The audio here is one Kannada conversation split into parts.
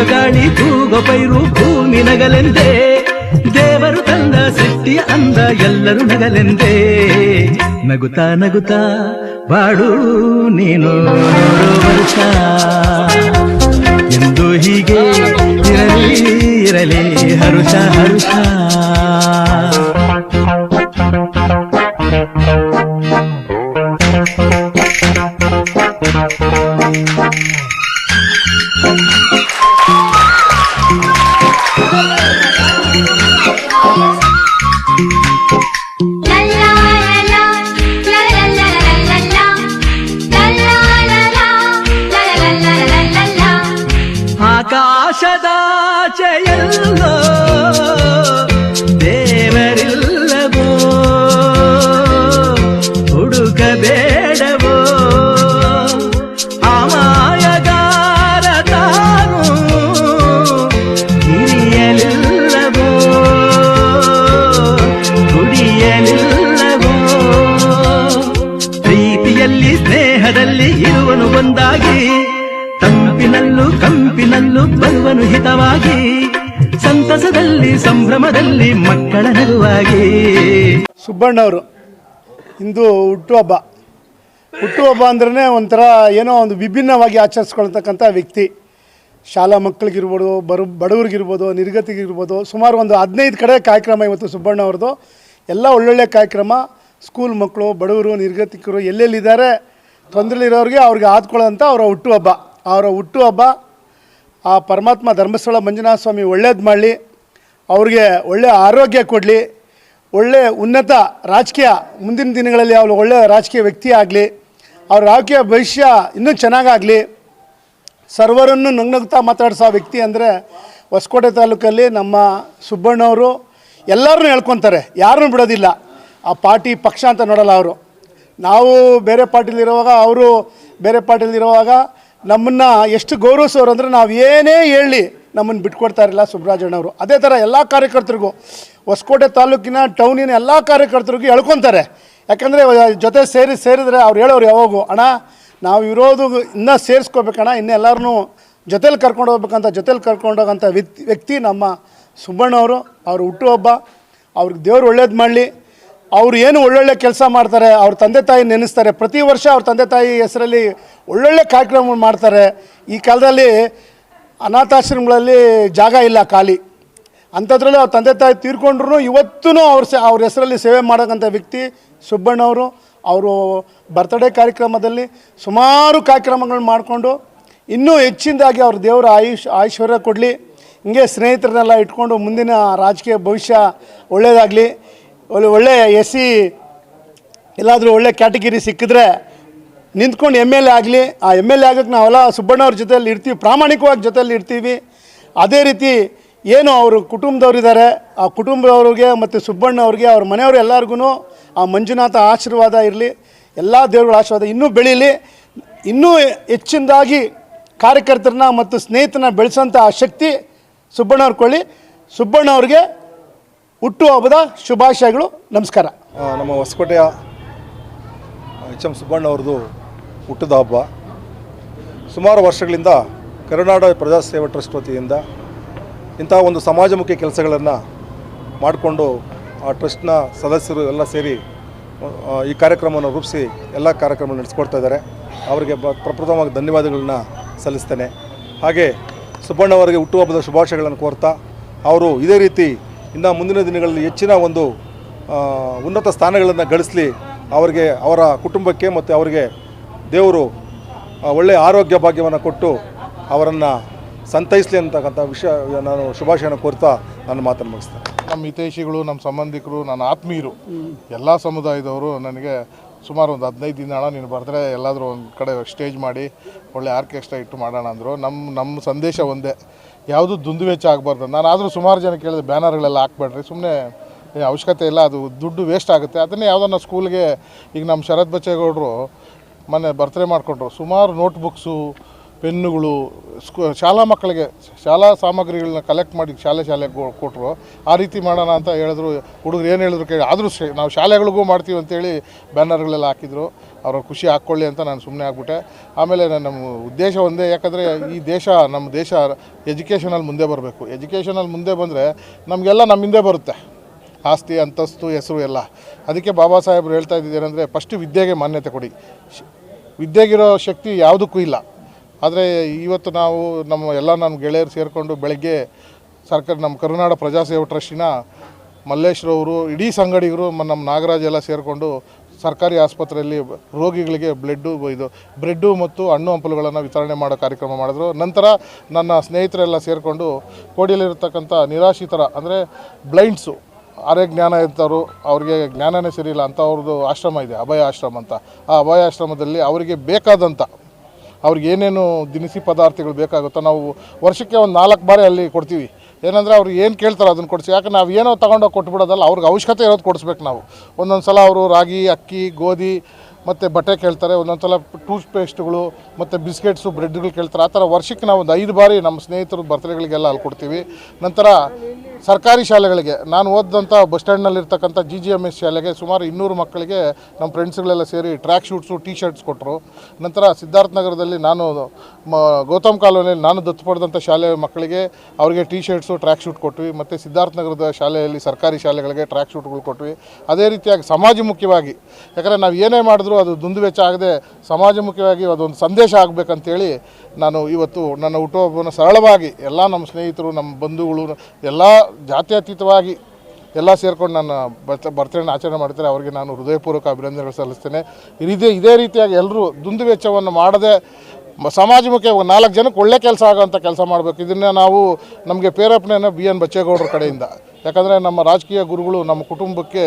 ಬೀಸಗಾಳಿ ತೂಗ ಪೈರು ಭೂಮಿ ನಗಲೆಂದೇ. ದೇವರು ತಂದ ಸೃಷ್ಟಿಯ ಅಂದ ಎಲ್ಲರೂ ನಗಲೆಂದೇ. ನಗುತ್ತಾ ನಗುತ್ತಾ ಬಾಡು ನೀನು ವರ್ಷ. ಎಂದು ಹೀಗೆ ಇರಲಿ ಇರಲಿ ಹರುಷ ಹರುಷ. ಕಂಪಿನಲ್ಲೂ ಬರುವನು ಹಿತವಾಗಿ, ಸಂತಸದಲ್ಲಿ, ಸಂಭ್ರಮದಲ್ಲಿ, ಮಕ್ಕಳ ನಗುವಾಗಿ. ಸುಬ್ಬಣ್ಣವರು, ಇಂದು ಹುಟ್ಟುಹಬ್ಬ. ಹುಟ್ಟುಹಬ್ಬ ಅಂದ್ರೆ ಒಂಥರ ಏನೋ ಒಂದು ವಿಭಿನ್ನವಾಗಿ ಆಚರಿಸ್ಕೊಳ್ತಕ್ಕಂಥ ವ್ಯಕ್ತಿ. ಶಾಲಾ ಮಕ್ಕಳಿಗಿರ್ಬೋದು, ಬರು, ಬಡವರಿಗಿರ್ಬೋದು, ನಿರ್ಗತಿಗಿರ್ಬೋದು, ಸುಮಾರು ಒಂದು ಹದಿನೈದು ಕಡೆ ಕಾರ್ಯಕ್ರಮ ಇವತ್ತು ಸುಬ್ಬಣ್ಣವ್ರದ್ದು. ಎಲ್ಲ ಒಳ್ಳೊಳ್ಳೆ ಕಾರ್ಯಕ್ರಮ. ಸ್ಕೂಲ್ ಮಕ್ಕಳು, ಬಡವರು, ನಿರ್ಗತಿಕರು ಎಲ್ಲೆಲ್ಲಿದ್ದಾರೆ, ತೊಂದರೆಲಿರೋರಿಗೆ ಅವ್ರಿಗೆ ಆದ್ಕೊಳ್ಳೋಂಥ ಅವರ ಹುಟ್ಟುಹಬ್ಬ. ಅವರ ಹುಟ್ಟುಹಬ್ಬ ಆ ಪರಮಾತ್ಮ ಧರ್ಮಸ್ಥಳ ಮಂಜುನಾಥ ಸ್ವಾಮಿ ಒಳ್ಳೇದು ಮಾಡಲಿ, ಅವ್ರಿಗೆ ಒಳ್ಳೆಯ ಆರೋಗ್ಯ ಕೊಡಲಿ ಒಳ್ಳೆಯ ಉನ್ನತ ರಾಜಕೀಯ ಮುಂದಿನ ದಿನಗಳಲ್ಲಿ ಅವರು ಒಳ್ಳೆಯ ರಾಜಕೀಯ ವ್ಯಕ್ತಿ ಆಗಲಿ, ಅವ್ರ ರಾಜಕೀಯ ಭವಿಷ್ಯ ಇನ್ನೂ ಚೆನ್ನಾಗಾಗಲಿ, ಸರ್ವರನ್ನು ನಗ್ನಗ್ತಾ ಮಾತಾಡಿಸೋ ವ್ಯಕ್ತಿ ಅಂದರೆ ಹೊಸಕೋಟೆ ತಾಲೂಕಲ್ಲಿ ನಮ್ಮ ಸುಬ್ಬಣ್ಣವರು ಎಲ್ಲರನ್ನೂ ಹೇಳ್ಕೊತಾರೆ ಯಾರನ್ನು ಬಿಡೋದಿಲ್ಲ, ಆ ಪಾರ್ಟಿ ಪಕ್ಷ ಅಂತ ನೋಡಲ್ಲ ಅವರು. ನಾವು ಬೇರೆ ಪಾರ್ಟಿಲಿರುವಾಗ, ಅವರು ಬೇರೆ ಪಾರ್ಟಿಲಿರುವಾಗ ನಮ್ಮನ್ನು ಎಷ್ಟು ಗೌರವಿಸೋರು ಅಂದರೆ ನಾವು ಏನೇ ಹೇಳಿ ನಮ್ಮನ್ನು ಬಿಟ್ಕೊಡ್ತಾ ಇರಲಿಲ್ಲ ಸುಬ್ರಾಜಣ್ಣವರು ಅದೇ ಥರ ಎಲ್ಲ ಕಾರ್ಯಕರ್ತರಿಗೂ ಹೊಸಕೋಟೆ ತಾಲೂಕಿನ ಟೌನಿನ ಎಲ್ಲ ಕಾರ್ಯಕರ್ತರಿಗೂ ಹೇಳ್ಕೊತಾರೆ. ಯಾಕಂದರೆ ಜೊತೆ ಸೇರಿ, ಸೇರಿದರೆ ಅವ್ರು ಹೇಳೋರು ಯಾವಾಗೂ, ಅಣ್ಣ, ನಾವು ಇರೋದು ಇನ್ನೂ ಸೇರಿಸ್ಕೋಬೇಕಣ್ಣ, ಇನ್ನೂ ಎಲ್ಲರೂ ಜೊತೇಲಿ ಕರ್ಕೊಂಡು ಹೋಗ್ಬೇಕಂತ, ಜೊತೇಲಿ ಕರ್ಕೊಂಡು ವ್ಯಕ್ತಿ ವ್ಯಕ್ತಿ ನಮ್ಮ ಸುಬ್ಬಣ್ಣವರು ಅವ್ರ ಹುಟ್ಟುಹಬ್ಬ, ಅವ್ರಿಗೆ ದೇವ್ರು ಒಳ್ಳೇದು ಮಾಡಲಿ. ಅವ್ರು ಏನು ಒಳ್ಳೊಳ್ಳೆ ಕೆಲಸ ಮಾಡ್ತಾರೆ, ಅವ್ರ ತಂದೆ ತಾಯಿ ನೆನೆಸ್ತಾರೆ, ಪ್ರತಿ ವರ್ಷ ಅವ್ರ ತಂದೆ ತಾಯಿ ಹೆಸರಲ್ಲಿ ಒಳ್ಳೊಳ್ಳೆ ಕಾರ್ಯಕ್ರಮ ಮಾಡ್ತಾರೆ. ಈ ಕಾಲದಲ್ಲಿ ಅನಾಥಾಶ್ರಮಗಳಲ್ಲಿ ಜಾಗ ಇಲ್ಲ ಖಾಲಿ. ಅಂಥದ್ರಲ್ಲಿ ಅವ್ರ ತಂದೆ ತಾಯಿ ತೀರ್ಕೊಂಡ್ರು ಇವತ್ತೂ ಅವ್ರ ಸೆ, ಅವ್ರ ಹೆಸರಲ್ಲಿ ಸೇವೆ ಮಾಡೋಕ್ಕಂಥ ವ್ಯಕ್ತಿ ಸುಬ್ಬಣ್ಣವರು ಅವರು. ಬರ್ತ್ಡೇ ಕಾರ್ಯಕ್ರಮದಲ್ಲಿ ಸುಮಾರು ಕಾರ್ಯಕ್ರಮಗಳನ್ನ ಮಾಡಿಕೊಂಡು, ಇನ್ನೂ ಹೆಚ್ಚಿನದಾಗಿ ಅವ್ರ ದೇವರ ಆಯುಷ್, ಐಶ್ವರ್ಯ ಕೊಡಲಿ. ಹಿಂಗೆ ಸ್ನೇಹಿತರನ್ನೆಲ್ಲ ಇಟ್ಕೊಂಡು ಮುಂದಿನ ರಾಜಕೀಯ ಭವಿಷ್ಯ ಒಳ್ಳೆಯದಾಗಲಿ ಒಳ್ಳೆ ಒಳ್ಳೆ ಎಸ್ ಸಿ ಎಲ್ಲಾದರೂ ಒಳ್ಳೆ ಕ್ಯಾಟಗಿರಿ ಸಿಕ್ಕಿದ್ರೆ ನಿಂತ್ಕೊಂಡು ಎಂ ಎಲ್ ಎ ಆಗಲಿ, ಆ ಎಂ ಎಲ್ ಎ ಆಗೋಕ್ಕೆ ನಾವೆಲ್ಲ ಸುಬ್ಬಣ್ಣವ್ರ ಜೊತೆಯಲ್ಲಿ ಇರ್ತೀವಿ, ಪ್ರಾಮಾಣಿಕವಾಗಿ ಜೊತೆಯಲ್ಲಿ ಇರ್ತೀವಿ. ಅದೇ ರೀತಿ ಏನು ಅವರು ಕುಟುಂಬದವರಿದ್ದಾರೆ ಆ ಕುಟುಂಬದವ್ರಿಗೆ ಮತ್ತು ಸುಬ್ಬಣ್ಣ ಅವ್ರಿಗೆ, ಅವ್ರ ಮನೆಯವರು ಎಲ್ಲರಿಗೂ ಆ ಮಂಜುನಾಥ ಆಶೀರ್ವಾದ ಇರಲಿ, ಎಲ್ಲ ದೇವರುಗಳ ಆಶೀರ್ವಾದ ಇನ್ನೂ ಬೆಳೀಲಿ. ಇನ್ನೂ ಹೆಚ್ಚಿನದಾಗಿ ಕಾರ್ಯಕರ್ತರನ್ನ ಮತ್ತು ಸ್ನೇಹಿತರನ್ನ ಬೆಳೆಸೋಂಥ ಶಕ್ತಿ ಸುಬ್ಬಣ್ಣವ್ರ ಕೊಳ್ಳಿ ಸುಬ್ಬಣ್ಣ ಅವ್ರಿಗೆ ಹುಟ್ಟುಹಬ್ಬದ ಶುಭಾಶಯಗಳು, ನಮಸ್ಕಾರ. ನಮ್ಮ ಹೊಸಕೋಟೆಯ ಎಚ್ ಎಂ ಸುಬ್ಬಣ್ಣ ಅವ್ರದ್ದು ಹುಟ್ಟದ ಹಬ್ಬ. ಸುಮಾರು ವರ್ಷಗಳಿಂದ ಕರುನಾಡ ಪ್ರಜಾಸೇವಾ ಟ್ರಸ್ಟ್ ವತಿಯಿಂದ ಇಂತಹ ಒಂದು ಸಮಾಜಮುಖಿ ಕೆಲಸಗಳನ್ನು ಮಾಡಿಕೊಂಡು ಆ ಟ್ರಸ್ಟ್ನ ಸದಸ್ಯರು ಎಲ್ಲ ಸೇರಿ ಈ ಕಾರ್ಯಕ್ರಮವನ್ನು ರೂಪಿಸಿ ಎಲ್ಲ ಕಾರ್ಯಕ್ರಮ ನಡೆಸ್ಕೊಡ್ತಾ ಇದ್ದಾರೆ. ಅವರಿಗೆ ಪ್ರಪ್ರಥಮವಾಗಿ ಧನ್ಯವಾದಗಳನ್ನ ಸಲ್ಲಿಸ್ತೇನೆ. ಹಾಗೆ ಸುಬ್ಬಣ್ಣವರಿಗೆ ಹುಟ್ಟುಹಬ್ಬದ ಶುಭಾಶಯಗಳನ್ನು ಕೋರ್ತಾ, ಅವರು ಇದೇ ರೀತಿ ಇನ್ನು ಮುಂದಿನ ದಿನಗಳಲ್ಲಿ ಹೆಚ್ಚಿನ ಒಂದು ಉನ್ನತ ಸ್ಥಾನಗಳನ್ನು ಗಳಿಸಲಿ ಅವರಿಗೆ, ಅವರ ಕುಟುಂಬಕ್ಕೆ ಮತ್ತು ಅವರಿಗೆ ದೇವರು ಒಳ್ಳೆಯ ಆರೋಗ್ಯ ಭಾಗ್ಯವನ್ನು ಕೊಟ್ಟು ಅವರನ್ನು ಸಂತೈಸಲಿ ಅಂತಕ್ಕಂಥ ವಿಷಯ ನಾನು ಶುಭಾಶಯನ ಕೋರ್ತಾ ನನ್ನ ಮಾತನ್ನು ಮುಗಿಸ್ತೇನೆ. ನಮ್ಮ ಹಿತೈಷಿಗಳು, ನಮ್ಮ ಸಂಬಂಧಿಕರು, ನನ್ನ ಆತ್ಮೀಯರು, ಎಲ್ಲ ಸಮುದಾಯದವರು ನನಗೆ ಸುಮಾರು ಒಂದು ಹದಿನೈದು ದಿನ ಹಣ ನೀನು ಬರೆದ್ರೆ ಎಲ್ಲಾದರೂ ಒಂದು ಕಡೆ ಸ್ಟೇಜ್ ಮಾಡಿ, ಒಳ್ಳೆ ಆರ್ಕೆಸ್ಟ್ರಾ ಇಟ್ಟು ಮಾಡೋಣ ಅಂದರು. ನಮ್ಮ ನಮ್ಮ ಸಂದೇಶ ಒಂದೇ. ಯಾವುದು ದುಂದುವೆಚ್ಚ ಆಗಬಾರ್ದು. ನಾನು ಆದರೂ ಸುಮಾರು ಜನ ಕೇಳಿದೆ ಬ್ಯಾನರ್ಗಳೆಲ್ಲ ಹಾಕ್ಬೇಡ್ರಿ. ಸುಮ್ಮನೆ ಅವಶ್ಯಕತೆ ಇಲ್ಲ, ಅದು ದುಡ್ಡು ವೇಸ್ಟ್ ಆಗುತ್ತೆ. ಅದನ್ನೇ ಯಾವುದನ್ನ ಸ್ಕೂಲ್ಗೆ ಈಗ ನಮ್ಮ ಶರತ್ ಬಚ್ಚೇಗೌಡರು ಮೊನ್ನೆ ಬರ್ತ್ಡೇ ಮಾಡಿಕೊಂಡ್ರು. ಸುಮಾರು ನೋಟ್ಬುಕ್ಸು ಪೆನ್ನುಗಳು, ಸ್ಕೂ, ಶಾಲಾ ಮಕ್ಕಳಿಗೆ ಶಾಲಾ ಸಾಮಗ್ರಿಗಳನ್ನ ಕಲೆಕ್ಟ್ ಮಾಡಿ ಶಾಲೆ ಶಾಲೆಗೆ ಕೊಟ್ಟರು ಆ ರೀತಿ ಮಾಡೋಣ ಅಂತ ಹೇಳಿದ್ರು. ಹುಡುಗರು ಏನು ಹೇಳಿದ್ರು ಕೇಳಿ, ಆದರೂ ನಾವು ಶಾಲೆಗಳಿಗೂ ಮಾಡ್ತೀವಿ ಅಂತೇಳಿ ಬ್ಯಾನರ್ಗಳೆಲ್ಲ ಹಾಕಿದ್ರು. ಅವ್ರ ಖುಷಿ ಹಾಕ್ಕೊಳ್ಳಿ ಅಂತ ನಾನು ಸುಮ್ಮನೆ ಆಗ್ಬಿಟ್ಟೆ. ಆಮೇಲೆ ನಮ್ಮ ಉದ್ದೇಶ ಒಂದೇ, ಯಾಕಂದರೆ ಈ ದೇಶ, ನಮ್ಮ ದೇಶ ಎಜುಕೇಷನಲ್ಲಿ ಮುಂದೆ ಬರಬೇಕು. ಎಜುಕೇಷನಲ್ಲಿ ಮುಂದೆ ಬಂದರೆ ನಮಗೆಲ್ಲ ನಮ್ಮ ಹಿಂದೆ ಬರುತ್ತೆ. ಆಸ್ತಿ, ಅಂತಸ್ತು, ಹೆಸರು ಎಲ್ಲ. ಅದಕ್ಕೆ ಬಾಬಾ ಸಾಹೇಬರು ಹೇಳ್ತಾ ಇದ್ದಿದ್ದೇನೆಂದರೆ ಫಸ್ಟು ವಿದ್ಯೆಗೆ ಮಾನ್ಯತೆ ಕೊಡಿ. ವಿದ್ಯೆಗಿರೋ ಶಕ್ತಿ ಯಾವುದಕ್ಕೂ ಇಲ್ಲ. ಆದರೆ ಇವತ್ತು ನಾವು ನಮ್ಮ ಎಲ್ಲ ನಮ್ಮ ಗೆಳೆಯರು ಸೇರಿಕೊಂಡು ಬೆಳಗ್ಗೆ ಸರ್ಕಾರ ನಮ್ಮ ಕರುನಾಡ ಪ್ರಜಾಸೇವಾ ಟ್ರಸ್ಟಿನ ಮಲ್ಲೇಶ್ರವರು ಇಡೀ ಸಂಗಡಿಗರು ನಮ್ಮ ನಾಗರಾಜ್ ಎಲ್ಲ ಸೇರಿಕೊಂಡು ಸರ್ಕಾರಿ ಆಸ್ಪತ್ರೆಯಲ್ಲಿ ರೋಗಿಗಳಿಗೆ ಬ್ಲೆಡ್ಡು ಇದು ಬ್ರೆಡ್ಡು ಮತ್ತು ಹಣ್ಣು ಹಂಪಲುಗಳನ್ನು ವಿತರಣೆ ಮಾಡೋ ಕಾರ್ಯಕ್ರಮ ಮಾಡಿದ್ರು. ನಂತರ ನನ್ನ ಸ್ನೇಹಿತರೆಲ್ಲ ಸೇರಿಕೊಂಡು ಕೋಡಿಯಲ್ಲಿರ್ತಕ್ಕಂಥ ನಿರಾಶ್ರಿತರ ಅಂದರೆ ಬ್ಲೈಂಡ್ಸು ಅರೆ ಜ್ಞಾನ ಇರ್ತವರು ಅವ್ರಿಗೆ ಜ್ಞಾನನೇ ಸರಿಯಿಲ್ಲ ಅಂತ ಅವ್ರದ್ದು ಆಶ್ರಮ ಇದೆ, ಅಭಯ ಆಶ್ರಮ ಅಂತ. ಆ ಅಭಯ ಆಶ್ರಮದಲ್ಲಿ ಅವರಿಗೆ ಬೇಕಾದಂಥ ಅವ್ರಿಗೆ ಏನೇನು ದಿನಸಿ ಪದಾರ್ಥಗಳು ಬೇಕಾಗುತ್ತೋ ನಾವು ವರ್ಷಕ್ಕೆ ಒಂದು ನಾಲ್ಕು ಬಾರಿ ಅಲ್ಲಿ ಕೊಡ್ತೀವಿ. ಏನಂದರೆ ಅವ್ರು ಏನು ಕೇಳ್ತಾರೆ ಅದನ್ನು ಕೊಡಿಸಿ. ಯಾಕೆ ನಾವು ಏನೋ ತೊಗೊಂಡೋಗಿ ಕೊಟ್ಬಿಡೋದಲ್ಲ, ಅವ್ರಿಗೆ ಅವಶ್ಯಕತೆ ಇರೋದು ಕೊಡಿಸ್ಬೇಕು ನಾವು. ಒಂದೊಂದು ಸಲ ಅವರು ರಾಗಿ, ಅಕ್ಕಿ, ಗೋಧಿ ಮತ್ತು ಬಟ್ಟೆ ಕೇಳ್ತಾರೆ. ಒಂದೊಂದು ಸಲ ಟೂತ್ ಪೇಸ್ಟ್ಗಳು ಮತ್ತು ಬಿಸ್ಕೆಟ್ಸು, ಬ್ರೆಡ್ಗಳು ಕೇಳ್ತಾರೆ. ಆ ಥರ ವರ್ಷಕ್ಕೆ ನಾವು ಒಂದು ಐದು ಬಾರಿ ನಮ್ಮ ಸ್ನೇಹಿತರು ಬರ್ತ್ಡೇಗಳಿಗೆಲ್ಲ ಅಲ್ಲಿ ಕೊಡ್ತೀವಿ. ನಂತರ ಸರ್ಕಾರಿ ಶಾಲೆಗಳಿಗೆ. ನಾನು ಓದಿದಂಥ ಬಸ್ ಸ್ಟ್ಯಾಂಡ್ನಲ್ಲಿರ್ತಕ್ಕಂಥ ಜಿ ಜಿ ಎಂ ಎಸ್ ಶಾಲೆಗೆ ಸುಮಾರು ಇನ್ನೂರು ಮಕ್ಕಳಿಗೆ ನಮ್ಮ ಫ್ರೆಂಡ್ಸ್ಗಳೆಲ್ಲ ಸೇರಿ ಟ್ರ್ಯಾಕ್ ಶೂಟ್ಸು ಟೀ ಶರ್ಟ್ಸ್ ಕೊಟ್ಟರು. ನಂತರ ಸಿದ್ಧಾರ್ಥ ನಗರದಲ್ಲಿ ನಾನು ಮ, ಗೌತಮ್ ಕಾಲೋನಿಯಲ್ಲಿ ನಾನು ದತ್ತು ಪಡೆದಂಥ ಶಾಲೆ ಮಕ್ಕಳಿಗೆ ಅವರಿಗೆ ಟೀ ಶರ್ಟ್ಸು ಟ್ರ್ಯಾಕ್ ಶೂಟ್ ಕೊಟ್ವಿ. ಮತ್ತು ಸಿದ್ಧಾರ್ಥ ನಗರದ ಶಾಲೆಯಲ್ಲಿ ಸರ್ಕಾರಿ ಶಾಲೆಗಳಿಗೆ ಟ್ರ್ಯಾಕ್ ಶೂಟ್ಗಳು ಕೊಟ್ವಿ. ಅದೇ ರೀತಿಯಾಗಿ ಸಮಾಜಮುಖಿಯಾಗಿ ಯಾಕಂದರೆ ನಾವು ಏನೇ ಮಾಡಿದ್ರೂ ಅದು ದುಂದುವೆಚ್ಚ ಆಗದೆ ಸಮಾಜಮುಖಿಯಾಗಿ ಅದೊಂದು ಸಂದೇಶ ಆಗಬೇಕಂತೇಳಿ ನಾನು ಇವತ್ತು ನನ್ನ ಹುಟ್ಟುಹಬ್ಬವನ್ನು ಸರಳವಾಗಿ ಎಲ್ಲ ನಮ್ಮ ಸ್ನೇಹಿತರು, ನಮ್ಮ ಬಂಧುಗಳು, ಎಲ್ಲ ಜಾತ್ಯತೀತವಾಗಿ ಎಲ್ಲ ಸೇರ್ಕೊಂಡು ನನ್ನ ಬರ್ತ ಬರ್ತಡೇನ ಆಚರಣೆ ಮಾಡ್ತಾರೆ ಅವರಿಗೆ ನಾನು ಹೃದಯಪೂರ್ವಕ ಅಭಿನಂದನೆಗಳು ಸಲ್ಲಿಸ್ತೇನೆ. ಇದೇ ಇದೇ ರೀತಿಯಾಗಿ ಎಲ್ಲರೂ ದುಂದು ವೆಚ್ಚವನ್ನು ಮಾಡದೆ ಸಮಾಜಮುಖಿ ನಾಲ್ಕು ಜನಕ್ಕೆ ಒಳ್ಳೆ ಕೆಲಸ ಆಗೋಂಥ ಕೆಲಸ ಮಾಡಬೇಕು. ಇದನ್ನು ನಾವು ನಮಗೆ ಪ್ರೇರೇಪಣೆಯನ್ನು ಬಿ ಎನ್ ಬಚ್ಚೇಗೌಡರ ಕಡೆಯಿಂದ. ಯಾಕಂದರೆ ನಮ್ಮ ರಾಜಕೀಯ ಗುರುಗಳು ನಮ್ಮ ಕುಟುಂಬಕ್ಕೆ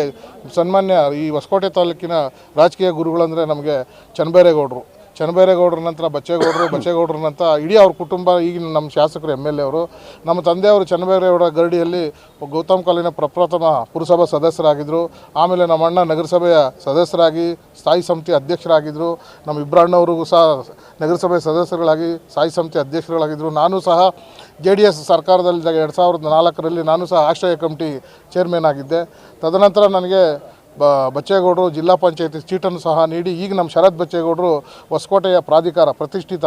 ಸನ್ಮಾನ್ಯ ಈ ಹೊಸಕೋಟೆ ತಾಲೂಕಿನ ರಾಜಕೀಯ ಗುರುಗಳಂದರೆ ನಮಗೆ ಚನ್ನಬೈರೇಗೌಡರು ಚನ್ನಬೈರೇಗೌಡರ ನಂತರ ಬಚ್ಚೇಗೌಡರು, ಬಚ್ಚೇಗೌಡರ ನಂತರ ಇಡೀ ಅವ್ರ ಕುಟುಂಬ, ಈಗಿನ ನಮ್ಮ ಶಾಸಕರು, ಎಂ ಎಲ್ ಎ ಅವರು, ನಮ್ಮ ತಂದೆಯವರು ಚನ್ನಬೈರೇಗೌಡ ಗರಡಿಯಲ್ಲಿ ಗೌತಮ್ ಕಾಲಿನ ಪ್ರಪ್ರಥಮ ಪುರಸಭಾ ಸದಸ್ಯರಾಗಿದ್ದರು ಆಮೇಲೆ ನಮ್ಮ ಅಣ್ಣ ನಗರಸಭೆಯ ಸದಸ್ಯರಾಗಿ, ಸ್ಥಾಯಿ ಸಮಿತಿ ಅಧ್ಯಕ್ಷರಾಗಿದ್ದರು ನಮ್ಮ ಇಬ್ರಾಣ್ಣವ್ರಿಗೂ ಸಹ ನಗರಸಭೆ ಸದಸ್ಯರುಗಳಾಗಿ, ಸ್ಥಾಯಿ ಸಮಿತಿ ಅಧ್ಯಕ್ಷರುಗಳಾಗಿದ್ದರು ನಾನು ಸಹ ಜೆ ಡಿ ಎಸ್ ಸರ್ಕಾರದಲ್ಲಿದ್ದಾಗ ಎರಡು ಸಾವಿರದ ನಾಲ್ಕರಲ್ಲಿ ನಾನು ಸಹ ಆಶ್ರಯ ಕಮಿಟಿ ಚೇರ್ಮನ್ ಆಗಿದ್ದೆ. ತದನಂತರ ನನಗೆ ಬ ಬಚ್ಚೇಗೌಡರು ಜಿಲ್ಲಾ ಪಂಚಾಯತಿ ಸೀಟನ್ನು ಸಹ ನೀಡಿ ಈಗ ನಮ್ಮ ಶರತ್ ಬಚ್ಚೇಗೌಡರು ಹೊಸಕೋಟೆಯ ಪ್ರಾಧಿಕಾರ, ಪ್ರತಿಷ್ಠಿತ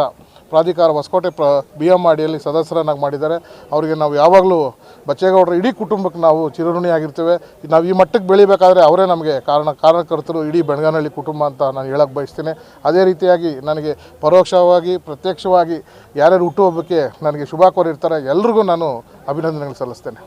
ಪ್ರಾಧಿಕಾರ ಹೊಸಕೋಟೆ ಪ್ರ ಬಿ ಎಂ ಅಡಿಯಲ್ಲಿ ಸದಸ್ಯರನ್ನಾಗಿ ಮಾಡಿದ್ದಾರೆ. ಅವರಿಗೆ ನಾವು ಯಾವಾಗಲೂ ಬಚ್ಚೇಗೌಡರು ಇಡೀ ಕುಟುಂಬಕ್ಕೆ ನಾವು ಚಿರಋಣಿಯಾಗಿರ್ತೇವೆ. ನಾವು ಈ ಮಟ್ಟಕ್ಕೆ ಬೆಳಿಬೇಕಾದ್ರೆ ಅವರೇ ನಮಗೆ ಕಾರಣ ಕಾರಣಕರ್ತರು ಇಡೀ ಬೆಣಗನಹಳ್ಳಿ ಕುಟುಂಬ ಅಂತ ನಾನು ಹೇಳಕ್ಕೆ ಬಯಸ್ತೇನೆ. ಅದೇ ರೀತಿಯಾಗಿ ನನಗೆ ಪರೋಕ್ಷವಾಗಿ, ಪ್ರತ್ಯಕ್ಷವಾಗಿ ಯಾರ್ಯಾರು ಹುಟ್ಟುಹಬ್ಬಕ್ಕೆ ನನಗೆ ಶುಭ ಕೋರಿರ್ತಾರೆ, ಎಲ್ರಿಗೂ ನಾನು ಅಭಿನಂದನೆಗಳು ಸಲ್ಲಿಸ್ತೇನೆ.